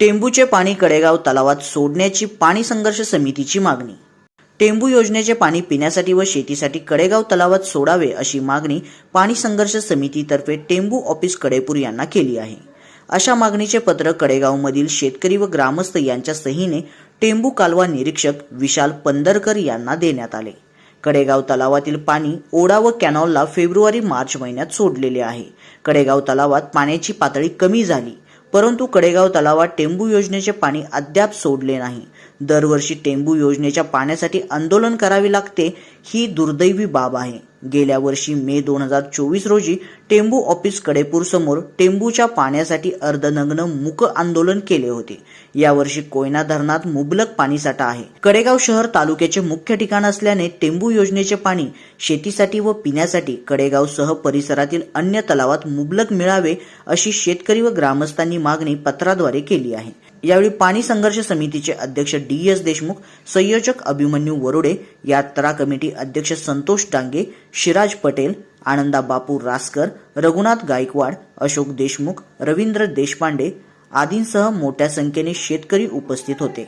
टेंबूचे पाणी कडेगाव तलावात सोडण्याची पाणी संघर्ष समितीची मागणी. टेंबू योजनेचे पाणी पिण्यासाठी व शेतीसाठी कडेगाव तलावात सोडावे अशी मागणी पाणी संघर्ष समितीतर्फे टेंबू ऑफिस कडेपूर यांना केली आहे. अशा मागणीचे पत्र कडेगावमधील शेतकरी व ग्रामस्थ यांच्या सहीने टेंबू कालवा निरीक्षक विशाल पंदरकर यांना देण्यात आले. कडेगाव तलावातील पाणी ओढा व कॅनॉलला फेब्रुवारी मार्च महिन्यात सोडलेले आहे. कडेगाव तलावात पाण्याची पातळी कमी झाली. परंतु कडेगाव तलावात टेंबू योजनेचे पाणी अद्याप सोडले नाही. दरवर्षी टेंबू योजनेच्या पाण्यासाठी आंदोलन करावे लागते ही दुर्दैवी बाब आहे. गेल्या वर्षी मे दोन हजार चोवीस रोजी टेंबू ऑफिस कडेपूर समोर टेंबूच्या पाण्यासाठी अर्धनग्न मुक आंदोलन केले होते. यावर्षी कोयना धरणात मुबलक पाणीसाठा आहे. कडेगाव शहर तालुक्याचे मुख्य ठिकाण असल्याने टेंबू योजनेचे पाणी शेतीसाठी व पिण्यासाठी कडेगाव सह परिसरातील अन्य तलावात मुबलक मिळावे अशी शेतकरी व ग्रामस्थांनी मागणी पत्राद्वारे केली आहे. यावेळी पाणी संघर्ष समितीचे अध्यक्ष डी एस देशमुख संयोजक अभिमन्यू वरोडे यात्रा कमिटी अध्यक्ष संतोष डांगे शिराज पटेल आनंदा बापू रासकर रघुनाथ गायकवाड अशोक देशमुख रवींद्र देशपांडे आदींसह मोठ्या संख्येने शेतकरी उपस्थित होते.